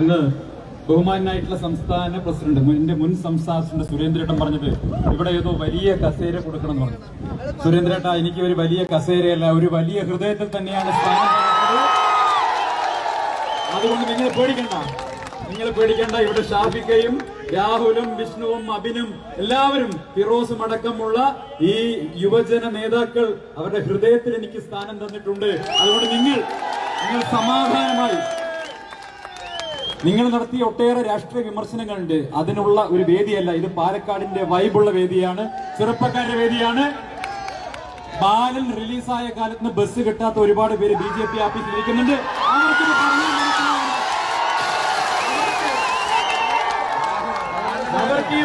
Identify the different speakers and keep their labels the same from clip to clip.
Speaker 1: അന്ന് ബഹുമാനായിട്ടുള്ള സംസ്ഥാന പ്രസിഡന്റ് എന്റെ മുൻ സംസ്ഥാന സുരേന്ദ്രേട്ടൻ പറഞ്ഞത് ഇവിടെ ഏതോ വലിയ കസേര കൊടുക്കണം എന്ന് പറഞ്ഞു. സുരേന്ദ്രേട്ട എനിക്ക് ഒരു വലിയ കസേരയല്ല ഒരു വലിയ ഹൃദയത്തിൽ തന്നെയാണ് സ്ഥാനം. അതുകൊണ്ട് നിങ്ങൾ പേടിക്കണ്ട. നിങ്ങൾ പേടിക്കണ്ട. ഇവിടെ ഷാഫിക്കയും രാഹുലും വിഷ്ണുവും അബിനും എല്ലാവരും ഫിറോസും അടക്കമുള്ള ഈ യുവജന നേതാക്കൾ അവരുടെ ഹൃദയത്തിൽ എനിക്ക് സ്ഥാനം തന്നിട്ടുണ്ട്. അതുകൊണ്ട് നിങ്ങൾ നിങ്ങൾ സമാധാനമായി നിങ്ങൾ നടത്തിയ ഒട്ടേറെ രാഷ്ട്രീയ വിമർശനങ്ങളുണ്ട്. അതിനുള്ള ഒരു വേദിയല്ല. ഇത് പാലക്കാടിന്റെ വൈബുള്ള വേദിയാണ്. ചെറുപ്പക്കാരുടെ വേദിയാണ്. ബാലൻ റിലീസായ കാലത്ത് ബസ് കിട്ടാത്ത ഒരുപാട് പേര് ബി ജെ പി ഓഫീസിൽ ഇരിക്കുന്നുണ്ട്.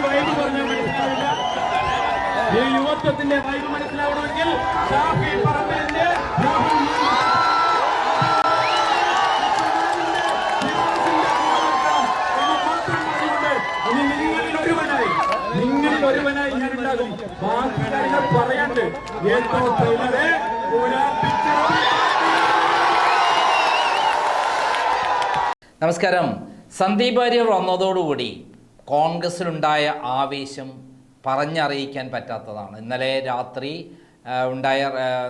Speaker 1: വൈബ് ഈ യുവത്വത്തിന്റെ വൈബ് മനസ്സിലാവണമെങ്കിൽ ഉണ്ടാകും ബാക്കി കാര്യങ്ങൾ പറയാണ്ട് ഏറ്റവും ട്രെയിലറെ
Speaker 2: നമസ്കാരം. സന്ദീപ് വാര്യർ വന്നതോടുകൂടി കോൺഗ്രസിലുണ്ടായ ആവേശം പറഞ്ഞറിയിക്കാൻ പറ്റാത്തതാണ്. ഇന്നലെ രാത്രി ഉണ്ടായ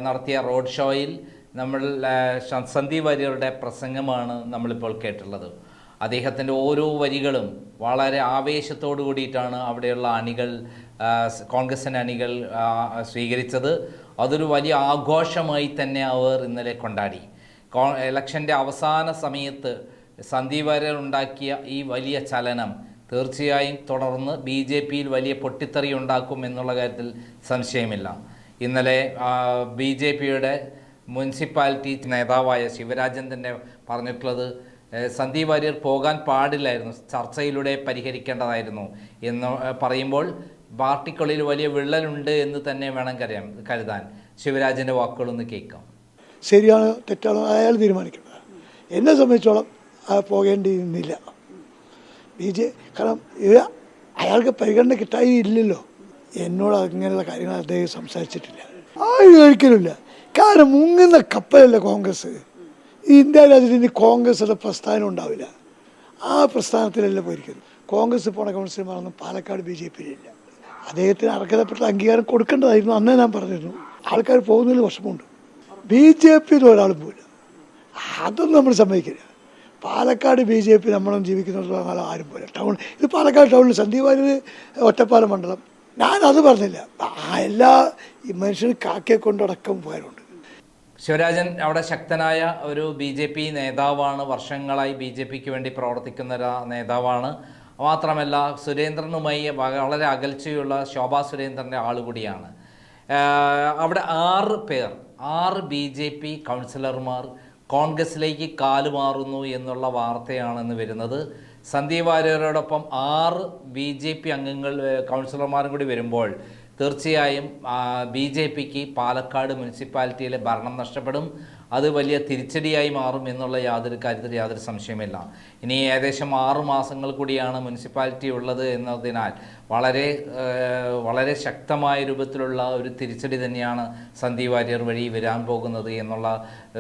Speaker 2: നടത്തിയ റോഡ് ഷോയിൽ നമ്മൾ സന്ദീപ് വാര്യരുടെ പ്രസംഗമാണ് നമ്മളിപ്പോൾ കേട്ടുള്ളത്. അദ്ദേഹത്തിന്റെ ഓരോ വരികളും വളരെ ആവേശത്തോടു കൂടിയിട്ടാണ് അവിടെയുള്ള അണികൾ കോൺഗ്രസിന്റെ അണികൾ സ്വീകരിച്ചത്. അതൊരു വലിയ ആഘോഷമായി തന്നെ അവർ ഇന്നലെ കൊണ്ടാടി. കോ ഇലക്ഷന്റെ അവസാന സമയത്ത് സന്ദീപ് വാര്യർ ഉണ്ടാക്കിയ ഈ വലിയ ചലനം തീർച്ചയായും തുടർന്ന് ബി ജെ പിയിൽ വലിയ പൊട്ടിത്തെറി ഉണ്ടാക്കും എന്നുള്ള കാര്യത്തിൽ സംശയമില്ല. ഇന്നലെ ബി ജെ പിയുടെ മുനിസിപ്പാലിറ്റി നേതാവായ ശിവരാജൻ തന്നെ പറഞ്ഞിട്ടുള്ളത് സന്ദീപ് വാര്യർ പോകാൻ പാടില്ലായിരുന്നു ചർച്ചയിലൂടെ പരിഹരിക്കേണ്ടതായിരുന്നു എന്ന് പറയുമ്പോൾ പാർട്ടിക്കുള്ളിൽ വലിയ വിള്ളലുണ്ട് എന്ന് തന്നെ വേണം കരുതാൻ കരുതാൻ. ശിവരാജന്റെ വാക്കുകളൊന്ന് കേൾക്കാം.
Speaker 3: ശരിയാണ് തെറ്റാണോ അയാൾ തീരുമാനിക്കുന്നത് എന്നെ സംബന്ധിച്ചോളം പോകേണ്ടിയിരുന്നില്ല. ബി ജെ കാരണം ഇത് അയാൾക്ക് പരിഗണന കിട്ടായില്ലല്ലോ എന്നോട് അങ്ങനെയുള്ള കാര്യങ്ങൾ അദ്ദേഹം സംസാരിച്ചിട്ടില്ല. ആ ഒരിക്കലുമില്ല. കാരണം മുങ്ങുന്ന കപ്പലല്ല കോൺഗ്രസ്. ഇന്ത്യ രാജ്യത്ത് ഇനി കോൺഗ്രസിന്റെ പ്രസ്ഥാനം ഉണ്ടാവില്ല. ആ പ്രസ്ഥാനത്തിലല്ല പോയിരിക്കുന്നത് കോൺഗ്രസ് പോണ കൗൺസിലർമാരൊന്നും പാലക്കാട് ബി ജെ പിയിലില്ല അദ്ദേഹത്തിന് അർഹതപ്പെട്ട അംഗീകാരം കൊടുക്കേണ്ടതായിരുന്നു അന്നേ ഞാൻ പറഞ്ഞിരുന്നു. ആൾക്കാർ പോകുന്നതിൽ വിഷമമുണ്ട്. ബി ജെ പിയിൽ ഒരാളും പോയില്ല അതൊന്നും നമ്മൾ സമ്മതിക്കില്ല. പാലക്കാട് ബി ജെ പി നമ്മളും ജീവിക്കുന്നിടത്തോളം ആരും പോയില്ല ടൗൺ ഇത് പാലക്കാട് ടൗണിൽ സന്ദീപ് വാര്യർ ഒറ്റപ്പാലം മണ്ഡലം. ഞാൻ അത് പറഞ്ഞില്ല. എല്ലാ ഈ മനുഷ്യന് കാക്കയെ കൊണ്ടടക്കം പോയവരുണ്ട്.
Speaker 2: ശിവരാജൻ അവിടെ ശക്തനായ ഒരു ബി ജെ പി നേതാവാണ്. വർഷങ്ങളായി ബി ജെ പിക്ക് വേണ്ടി പ്രവർത്തിക്കുന്ന നേതാവാണ്. മാത്രമല്ല സുരേന്ദ്രനുമായി വളരെ അകൽച്ചയുള്ള ശോഭാ സുരേന്ദ്രന്റെ ആളുകൂടിയാണ് അവിടെ ആറ് പേർ ആറ് ബി ജെ പി കൗൺസിലർമാർ കോൺഗ്രസിലേക്ക് കാലുമാറുന്നു എന്നുള്ള വാർത്തയാണ് ഇന്ന് വരുന്നത്. സന്ദീപ് വാര്യരോടൊപ്പം ആറ് ബി ജെ പി അംഗങ്ങൾ കൗൺസിലർമാരും കൂടി വരുമ്പോൾ തീർച്ചയായും ബി ജെ പിക്ക് പാലക്കാട് മുനിസിപ്പാലിറ്റിയിലെ ഭരണം നഷ്ടപ്പെടും. അത് വലിയ തിരിച്ചടിയായി മാറും എന്നുള്ള യാതൊരു കാര്യത്തിൽ യാതൊരു സംശയമില്ല ഇനി ഏകദേശം ആറു മാസങ്ങൾ കൂടിയാണ് മുനിസിപ്പാലിറ്റി ഉള്ളത് എന്നതിനാൽ വളരെ വളരെ ശക്തമായ രൂപത്തിലുള്ള ഒരു തിരിച്ചടി തന്നെയാണ് സന്ദീപ് വാര്യർ വഴി വരാൻ പോകുന്നത് എന്നുള്ള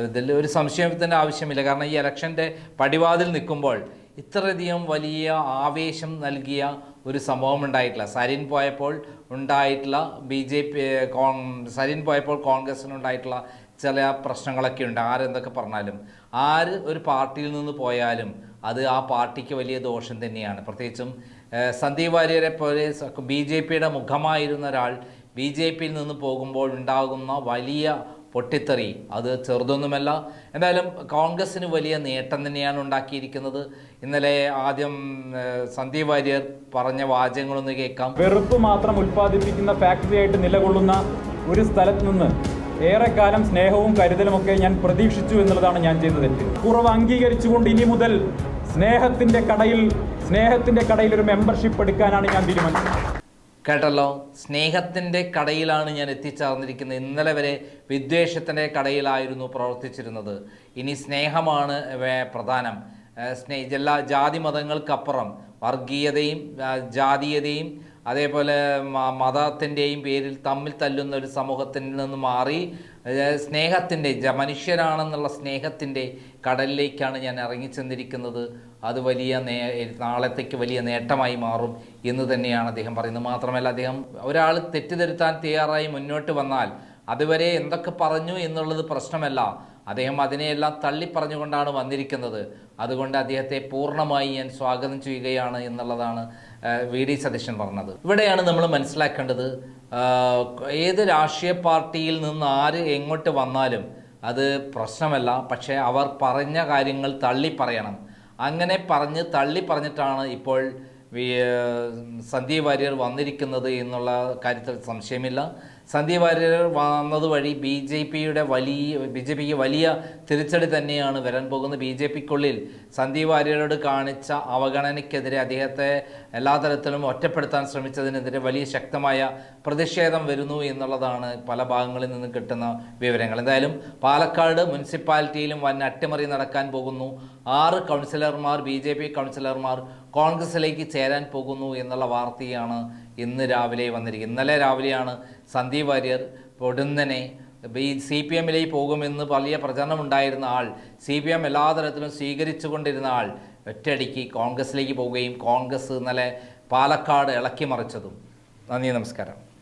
Speaker 2: ഇതിൽ ഒരു സംശയത്തിന്റെ ആവശ്യമില്ല. കാരണം ഈ ഇലക്ഷന്റെ പടിവാതിൽ നിൽക്കുമ്പോൾ ഇത്രയധികം വലിയ ആവേശം നൽകിയ ഒരു സംഭവം ഉണ്ടായിട്ടില്ല. സരിൻ പോയപ്പോൾ ഉണ്ടായിട്ടുള്ള ബി ജെ പി കോൺ സരിൻ പോയപ്പോൾ കോൺഗ്രസിനുണ്ടായിട്ടുള്ള ചില പ്രശ്നങ്ങളൊക്കെ ഉണ്ട്. ആരെന്തൊക്കെ പറഞ്ഞാലും. ആര് ഒരു പാർട്ടിയിൽ നിന്ന് പോയാലും അത് ആ പാർട്ടിക്ക് വലിയ ദോഷം തന്നെയാണ്. പ്രത്യേകിച്ചും സന്ദീപ് വാര്യരെ പോലെ ബി ജെ പിയുടെ മുഖമായിരുന്ന ഒരാൾ ബി ജെ പിയിൽ നിന്ന് പോകുമ്പോൾ ഉണ്ടാകുന്ന വലിയ പൊട്ടിത്തെറി. അത് ചെറുതൊന്നുമല്ല. എന്തായാലും കോൺഗ്രസ്സിന് വലിയ നേട്ടം തന്നെയാണ് ഉണ്ടാക്കിയിരിക്കുന്നത്. ഇന്നലെ ആദ്യം സന്ദീപ് വാര്യർ പറഞ്ഞ വാചകങ്ങളൊന്ന് കേൾക്കാം.
Speaker 1: വെറുപ്പ് മാത്രം ഉൽപ്പാദിപ്പിക്കുന്ന ഫാക്ടറി ആയിട്ട് നിലകൊള്ളുന്ന ഒരു സ്ഥലത്ത് നിന്ന് ഏറെക്കാലം സ്നേഹവും കരുതലുമൊക്കെ ഞാൻ പ്രതീക്ഷിച്ചു എന്നുള്ളതാണ് ഞാൻ ചെയ്ത തെറ്റ്. കുറവ് അംഗീകരിച്ചുകൊണ്ട് ഇനി മുതൽ സ്നേഹത്തിന്റെ കടയിൽ സ്നേഹത്തിന്റെ കടയിൽ ഒരു മെമ്പർഷിപ്പ് എടുക്കാനാണ് ഞാൻ തീരുമാനിച്ചത്.
Speaker 2: കേട്ടല്ലോ? സ്നേഹത്തിന്റെ കടയിലാണ് ഞാൻ എത്തിച്ചേർന്നിരിക്കുന്നത്. ഇന്നലെ വരെ വിദ്വേഷത്തിന്റെ കടയിലായിരുന്നു പ്രവർത്തിച്ചിരുന്നത്. ഇനി സ്നേഹമാണ് പ്രധാനം. സ്നേഹ എല്ലാ ജാതി മതങ്ങൾക്കപ്പുറം വർഗീയതയും ജാതീയതയും അതേപോലെ മതത്തിന്റെയും പേരിൽ തമ്മിൽ തല്ലുന്ന ഒരു സമൂഹത്തിൽ നിന്ന് മാറി സ്നേഹത്തിന്റെ മനുഷ്യരാണെന്നുള്ള സ്നേഹത്തിന്റെ കടലിലേക്കാണ് ഞാൻ ഇറങ്ങിച്ചെന്നിരിക്കുന്നത് അത് വലിയ നേ നാളത്തേക്ക് വലിയ നേട്ടമായി മാറും എന്ന് തന്നെയാണ് അദ്ദേഹം പറയുന്നത്. മാത്രമല്ല അദ്ദേഹം ഒരാൾ തെറ്റിദ്ധരുത്താൻ തയ്യാറായി മുന്നോട്ട് വന്നാൽ അതുവരെ എന്തൊക്കെ പറഞ്ഞു എന്നുള്ളത് പ്രശ്നമല്ല. അദ്ദേഹം അതിനെയെല്ലാം തള്ളിപ്പറഞ്ഞുകൊണ്ടാണ് വന്നിരിക്കുന്നത്. അതുകൊണ്ട് അദ്ദേഹത്തെ പൂർണമായി ഞാൻ സ്വാഗതം ചെയ്യുകയാണ് എന്നുള്ളതാണ് വി ഡി സതീശൻ പറഞ്ഞത്. ഇവിടെയാണ് നമ്മൾ മനസ്സിലാക്കേണ്ടത് ഏത് രാഷ്ട്രീയ പാർട്ടിയിൽ നിന്ന് ആര് എങ്ങോട്ട് വന്നാലും അത് പ്രശ്നമല്ല. പക്ഷേ അവർ പറഞ്ഞ കാര്യങ്ങൾ തള്ളി പറയണം അങ്ങനെ പറഞ്ഞ് തള്ളി പറഞ്ഞിട്ടാണ് ഇപ്പോൾ സന്ദീപ് വാര്യർ വന്നിരിക്കുന്നത് എന്നുള്ള കാര്യത്തിൽ സംശയമില്ല. സന്ദീപ് വാര്യർ വന്നത് വഴി ബി ജെ പിയുടെ വലിയ ബി ജെ പിക്ക് വലിയ തിരിച്ചടി തന്നെയാണ് വരാൻ പോകുന്നത്. ബി ജെ പിക്കുള്ളിൽ സന്ദീപ് വാര്യരോട് കാണിച്ച അവഗണനയ്ക്കെതിരെ അദ്ദേഹത്തെ എല്ലാ തരത്തിലും ഒറ്റപ്പെടുത്താൻ ശ്രമിച്ചതിനെതിരെ വലിയ ശക്തമായ പ്രതിഷേധം വരുന്നു എന്നുള്ളതാണ് പല ഭാഗങ്ങളിൽ നിന്നും കിട്ടുന്ന വിവരങ്ങൾ. എന്തായാലും പാലക്കാട് മുനിസിപ്പാലിറ്റിയിലും വൻ അട്ടിമറി നടക്കാൻ പോകുന്നു. ആറ് കൗൺസിലർമാർ ബി ജെ പി കൗൺസിലർമാർ കോൺഗ്രസിലേക്ക് ചേരാൻ പോകുന്നു എന്നുള്ള വാർത്തയാണ് ഇന്ന് രാവിലെ വന്നിരിക്കുന്നത് ഇന്നലെ രാവിലെയാണ് സന്ദീപ് വാര്യർ പൊടുന്നനെ ഈ സി പി എമ്മിലേക്ക് പോകുമെന്ന് വലിയ പ്രചരണമുണ്ടായിരുന്ന ആൾ സി പി എം എല്ലാ തരത്തിലും സ്വീകരിച്ചു കൊണ്ടിരുന്ന ആൾ ഒറ്റയടിക്ക് കോൺഗ്രസിലേക്ക് പോവുകയും കോൺഗ്രസ് ഇന്നലെ പാലക്കാട് ഇളക്കി മറിച്ചതും. നന്ദി നമസ്കാരം.